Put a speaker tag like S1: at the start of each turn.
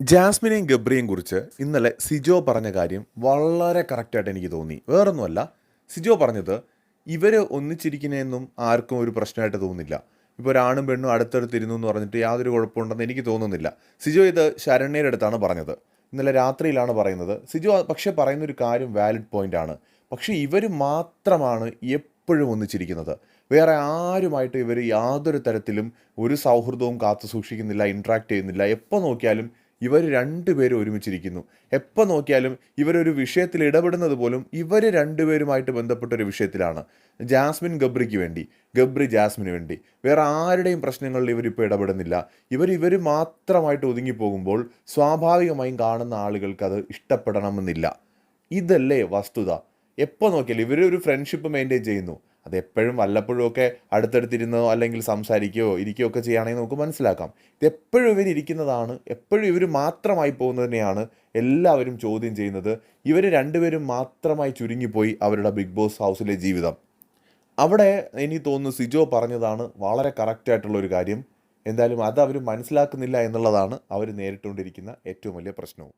S1: ജാസ്മിനെയും ഗബ്രിയെയും കുറിച്ച് ഇന്നലെ സിജോ പറഞ്ഞ കാര്യം വളരെ കറക്റ്റായിട്ട് എനിക്ക് തോന്നി. വേറൊന്നുമല്ല സിജോ പറഞ്ഞത് ഇവർ ഒന്നിച്ചിരിക്കുന്നതെന്നും ആർക്കും ഒരു പ്രശ്നമായിട്ട് തോന്നുന്നില്ല. ഇപ്പോൾ ഒരാണും പെണ്ണും അടുത്തടുത്തിരുന്നു എന്ന് പറഞ്ഞിട്ട് യാതൊരു കുഴപ്പമുണ്ടെന്ന് എനിക്ക് തോന്നുന്നില്ല. സിജോ ഇത് ശരണ്യയുടെ അടുത്താണ് പറഞ്ഞത്. ഇന്നലെ രാത്രിയിലാണ് പറയുന്നത്. സിജോ പക്ഷേ പറയുന്നൊരു കാര്യം വാലിഡ് പോയിന്റ് ആണ്. പക്ഷേ ഇവർ മാത്രമാണ് എപ്പോഴും ഒന്നിച്ചിരിക്കുന്നത്. വേറെ ആരുമായിട്ട് ഇവർ യാതൊരു തരത്തിലും ഒരു സൗഹൃദവും കാത്തു സൂക്ഷിക്കുന്നില്ല ഇൻട്രാക്ട് ചെയ്യുന്നില്ല. എപ്പോൾ നോക്കിയാലും ഇവർ രണ്ടുപേരും ഒരുമിച്ചിരിക്കുന്നു. എപ്പോൾ നോക്കിയാലും ഇവരൊരു വിഷയത്തിൽ ഇടപെടുന്നത് പോലും ഇവർ രണ്ടുപേരുമായിട്ട് ബന്ധപ്പെട്ട ഒരു വിഷയത്തിലാണ്. ജാസ്മിൻ ഗബ്രിക്ക് വേണ്ടി ഗബ്രി ജാസ്മിന് വേണ്ടി. വേറെ ആരുടെയും പ്രശ്നങ്ങളിൽ ഇവരിപ്പോൾ ഇടപെടുന്നില്ല. ഇവർ ഇവർ മാത്രമായിട്ട് ഒതുങ്ങിപ്പോകുമ്പോൾ സ്വാഭാവികമായും കാണുന്ന ആളുകൾക്ക് അത് ഇഷ്ടപ്പെടണമെന്നില്ല. ഇതല്ലേ വസ്തുത. എപ്പോൾ നോക്കിയാലും ഇവർ ഒരു ഫ്രണ്ട്ഷിപ്പ് മെയിന്റെയിൻ ചെയ്യുന്നു. അത് എപ്പോഴും വല്ലപ്പോഴും ഒക്കെ അടുത്തടുത്തിരുന്നോ അല്ലെങ്കിൽ സംസാരിക്കുകയോ ഇരിക്കുകയോ ഒക്കെ ചെയ്യുകയാണെങ്കിൽ നമുക്ക് മനസ്സിലാക്കാം. ഇത് എപ്പോഴും ഇവർ ഇരിക്കുന്നതാണ് എപ്പോഴും ഇവർ മാത്രമായി പോകുന്നതിനെയാണ് എല്ലാവരും ചോദ്യം ചെയ്യുന്നത്. ഇവർ രണ്ടുപേരും മാത്രമായി ചുരുങ്ങിപ്പോയി അവരുടെ ബിഗ് ബോസ് ഹൗസിലെ ജീവിതം. അവിടെ എനിക്ക് തോന്നുന്നു സിജോ പറഞ്ഞതാണ് വളരെ കറക്റ്റായിട്ടുള്ള ഒരു കാര്യം. എന്തായാലും അത് അവർ മനസ്സിലാക്കുന്നില്ല എന്നുള്ളതാണ് അവർ നേരിട്ടുകൊണ്ടിരിക്കുന്ന ഏറ്റവും വലിയ പ്രശ്നവും.